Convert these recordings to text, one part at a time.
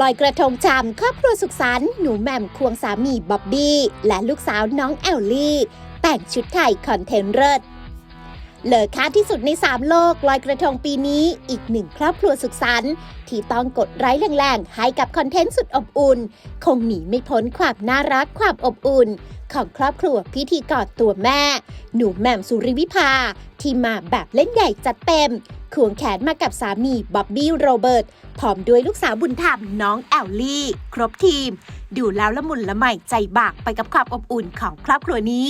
ลอยกระทงจำครอบครัวสุขสันต์หนูแหม่มควงสามีบ๊อบบี้ และลูกสาวน้องแอลลี่ แต่งชุดไทยคอนเทนต์เลิศเลอค่าที่สุดใน 3 โลกลอยกระทงปีนี้อีกหนึ่งครอบครัวสุขสันต์ที่ต้องกดไร้แรงๆ ให้กับคอนเทนต์สุดอบอุ่น คงหนีไม่พ้นความน่ารักความอบอุ่น ของครอบครัวพิธีกรตัวแม่ หนูแหม่มสุริวิภา ที่มาแบบเล่นใหญ่จัดเต็ม ควงแขนมากับสามีบ๊อบบี้โรเบิร์ตพร้อมด้วยลูกสาวบุญธรรมน้องแอลลี่ ครบทีม ดูแล้วละมุนละไมใจบากไปกับความอบอุ่นของครอบครัวนี้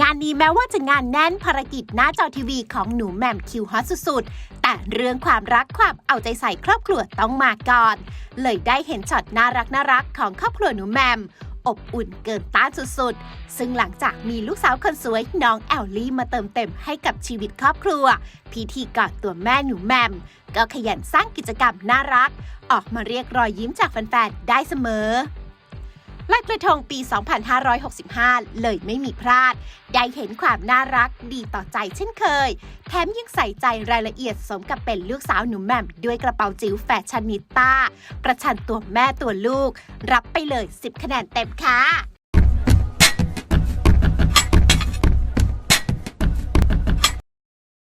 งานนี้แม้ว่าจะงานแน่นภารกิจหน้าจอทีวีของหนูแหม่มคิวฮอตสุดๆ แต่เรื่องความรักความเอาใจใส่ครอบครัวต้องมาก่อน เลยได้เห็นช็อตน่ารักน่ารักของครอบครัวหนูแหม่ม อบอุ่นเกินต้านสุดๆ ซึ่งหลังจากมีลูกสาวคนสวยน้องแอลลี่มาเติมเต็มให้กับชีวิตครอบครัว พิธีกรตัวแม่หนูแมม ก็ขยันสร้างกิจกรรมน่ารัก ออกมาเรียกรอยยิ้มจากแฟนๆ ได้เสมอ ลอยกระทงปี 2565 เลยไม่มีพลาด ได้เห็นความน่ารักดีต่อใจเช่นเคย แถมยังใส่ใจรายละเอียดสมกับเป็นลูกสาวหนูแหม่มด้วยกระเป๋าจิ๋วแฟชั่นนิต้า ประชันตัวแม่ตัวลูก รับไปเลย 10 คะแนนเต็มค่ะ